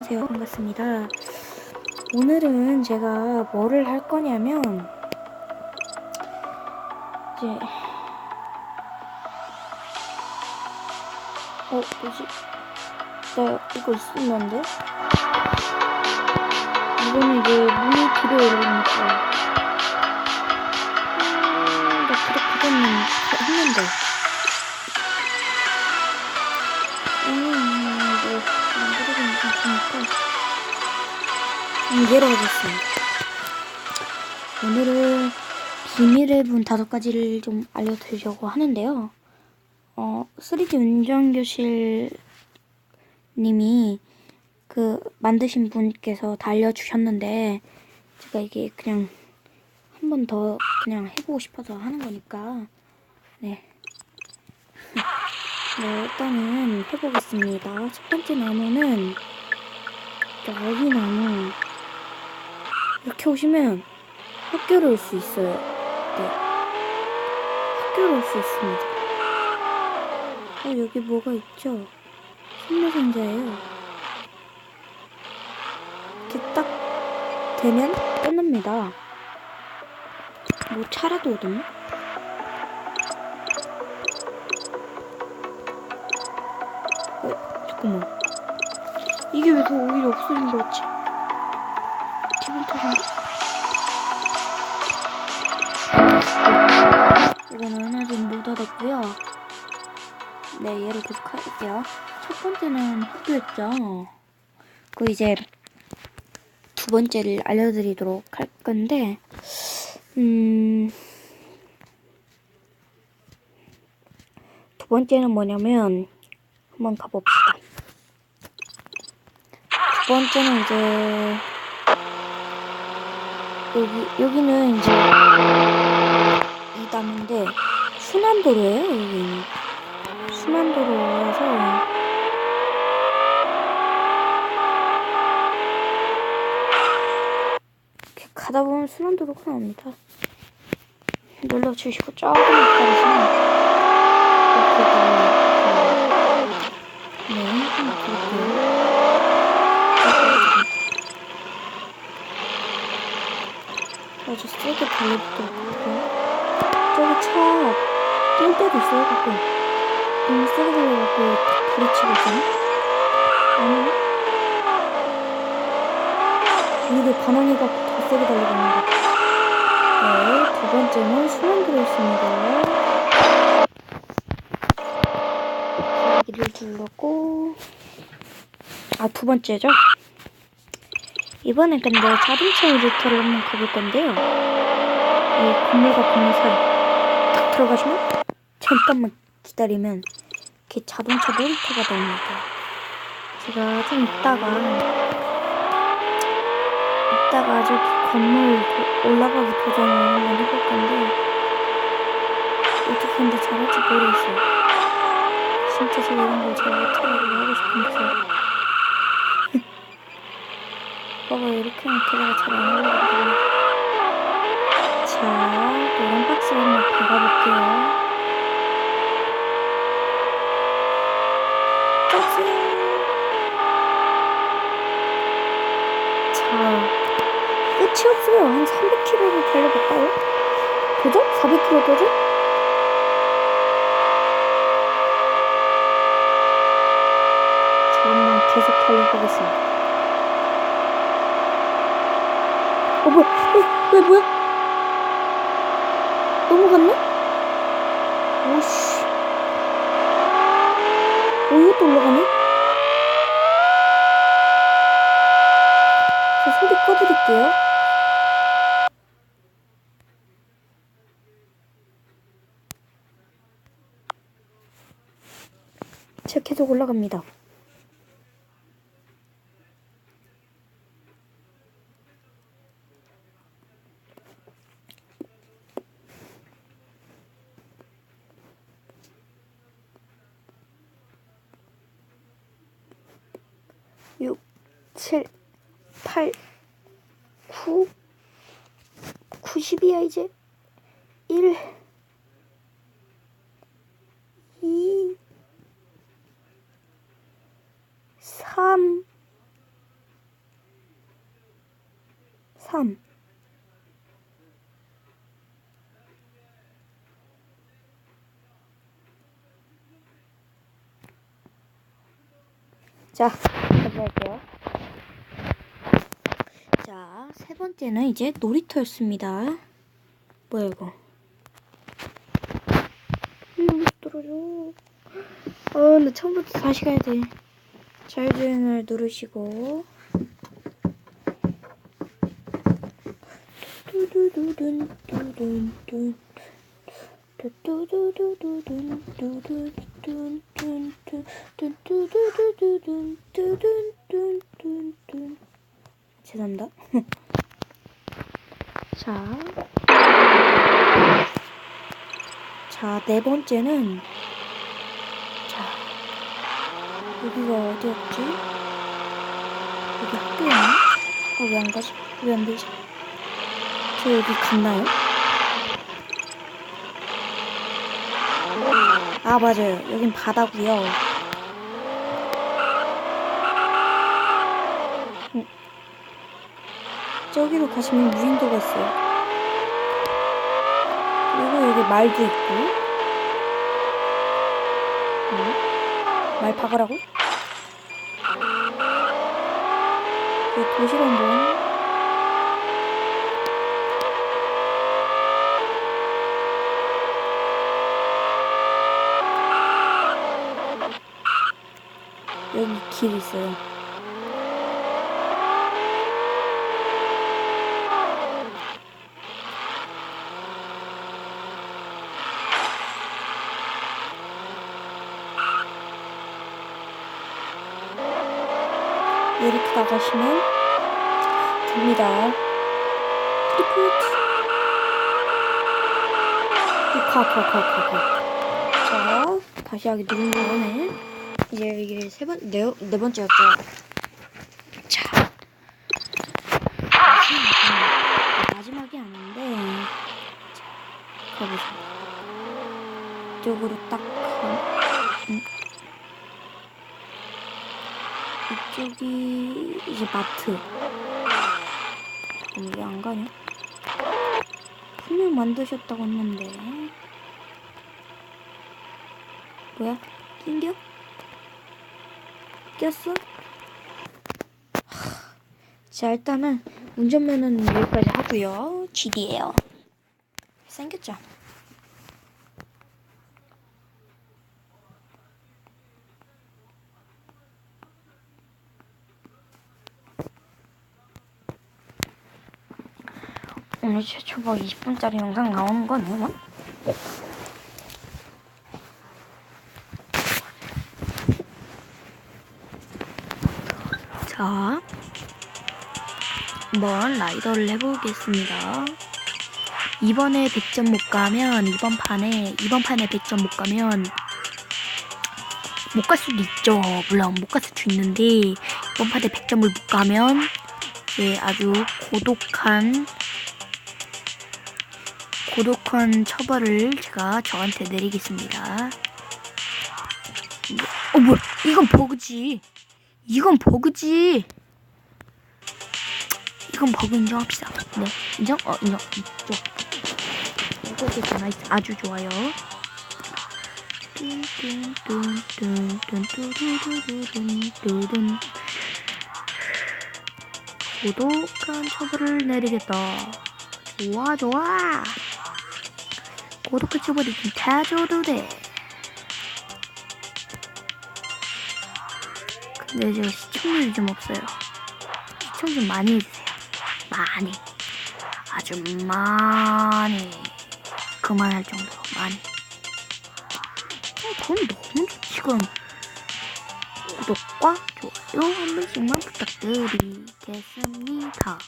안녕하세요. 반갑습니다. 오늘은 제가 뭐를 할 거냐면 이제 어 뭐지? 나 이거 있었는데 이거는 이제 문이 필요해니까 음, 얘로 하겠습니다. 오늘은 비밀의 문 다섯 가지를 좀 알려드리려고 하는데요. 어, 3D 운전교실 님이 그 만드신 분께서 다 알려주셨는데 제가 이게 그냥 한 번 더 그냥 해보고 싶어서 하는 거니까 네. 네, 일단은 해보겠습니다. 첫 번째 나무는 여기 나무 이렇게 오시면 학교를 올수 있어요. 네, 학교를 올수 있습니다. 어, 여기 뭐가 있죠? 선물 상자예요. 이렇게 딱 되면 끝납니다. 뭐 차라도 오더니? 어, 잠깐만. 이게 왜 더 오히려 없어진 거지? 기분 탓인가? 이거는 아직 못 얻었고요. 네, 얘를 계속 할게요. 첫 번째는 학교였죠. 그 이제 두 번째를 알려드리도록 할 건데, 음, 두 번째는 뭐냐면, 한번 가봅시다. 두 번째는 이제, 여기, 여기는 이제, 이 나무인데, 순환도로예요, 여기는. 순환도로라서, 이렇게 가다 보면 순환도로가 나옵니다. 눌러 주시고 조금 기다리시면 이렇게 나와요. 네, 볼게요. 아주 세게 달려붙도록 할게요. 저기 차뛸 때도 있어요, 가끔. 너무 세게 달려갖고 부딪히고 있잖아? 아니네? 이게 갖고 더 세게 같아. 네, 두 번째는 수면 들어있습니다. 여기를 둘렀고, 아, 두 번째죠? 이번엔 근데 자동차 일지터를 한번 가볼 건데요. 이 건물과 건물 사이 딱 들어가시면 잠깐만 기다리면 이렇게 자동차 놀이터가 나옵니다. 제가 좀 이따가 이따가 저기 건물 도- 올라가기 도전을 한번 해볼 건데 어떻게 근데 잘할지 모르겠어요. 진짜 제가 이런 걸 잘 못하려고 하고 싶은데 봐봐 이렇게 하면 걔가 잘안 올라가거든요. 자 노란 박스를 한번 박아볼게요. 짜잔. 자 끝이 없어요. 한 300km를 달려볼까요? 도전? 400km 도전? 저는 계속 달려보겠습니다. 어, 뭐야? 어, 왜, 뭐야? 넘어갔네? 오씨. 어, 이것도 올라가네? 저 소리 꺼드릴게요. 제가 계속 올라갑니다. 6, 7, 8, 9, 90이야 이제? 1, 2, 3, 3 자, 가져갈게요. 자, 세 번째는 이제 놀이터였습니다. 뭐야, 이거? 여기 떨어져. 아, 근데 처음부터 다시 가야 돼. 자율주행을 누르시고. 두두두둔, 두둔, 둔. 두두두두두둔, 두둔, 죄송합니다. 자. 자, 네 번째는 자, 여기가 어디였지? 여기 학교였나? 아, 왜 안 가지? 왜 안 되지? 저 여기 갔나요? 아, 맞아요. 여긴 바다고요 음. 저기로 가시면 무인도가 있어요. 그리고 여기 말도 있고. 음. 말 박으라고? 그 도시로 한번. 여기 길 있어요. 이렇게 나가시면 됩니다. 트리플 가, 가, 가, 가, 가. 자, 다시 하기 누른 다음에 이제 이게 세 번, 네, 네 번째였죠. 자. 마지막, 마지막이 아닌데. 자, 가보자. 이쪽으로 딱 가. 음. 이쪽이 이제 마트. 왜안 가냐? 분명 만드셨다고 했는데. 뭐야? 낑겨? 꼈어? 하, 자, 일단은 운전면허는 여기까지 하고요. GD예요. 생겼죠? 오늘 최초 뭐 20분짜리 영상 나오는 거 네, 자, 한번 라이더를 해보겠습니다. 이번에 100점 못 가면, 이번 판에, 이번 판에 100점 못 가면, 못 갈 수도 있죠. 물론 못 갈 수도 있는데, 이번 판에 100점을 못 가면, 이제 아주 고독한, 고독한 처벌을 제가 저한테 내리겠습니다. 어, 뭐야. 이건 버그지. 이건 버그지. 이건 버그 인정합시다. 네, 인정? 어, 인정. 이쪽. 이쪽이 나이스. 아주 좋아요. 고독한 처벌을 내리겠다. 좋아, 좋아. 고독한 처벌이 좀 타줘도 돼. 근데 제가 시청률이 좀 없어요. 시청 좀 많이 해주세요. 많이. 아주 많이. 그만할 정도로 많이. 어, 그럼 너무 좋지, 그럼. 구독과 좋아요 한 번씩만 부탁드리겠습니다.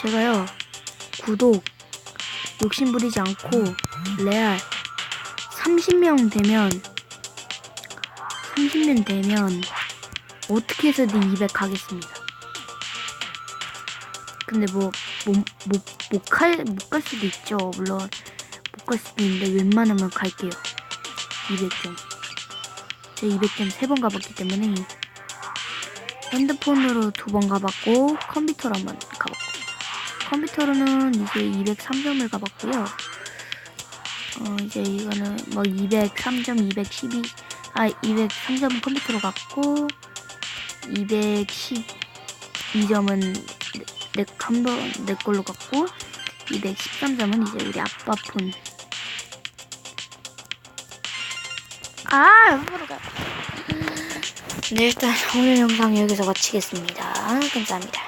제가요, 구독 욕심부리지 않고, 레알 30명 되면 30명 되면 어떻게 해서든 200 가겠습니다. 근데 뭐 못못못갈 못 갈 수도 있죠. 물론 못 갈 수도 있는데 웬만하면 갈게요. 200점. 제 200점 3번 가봤기 때문에 핸드폰으로 두 번 가봤고 컴퓨터로 한 번 가봤고 컴퓨터로는 이제 203점을 가봤고요. 어 이제 이거는 뭐 203점, 212, 아 203점은 컴퓨터로 갔고 212점은 내, 내 컴퓨터 내 걸로 갔고 213점은 이제 우리 아빠 폰. 아 옆으로 가. 네 일단 오늘 영상 여기서 마치겠습니다. 감사합니다.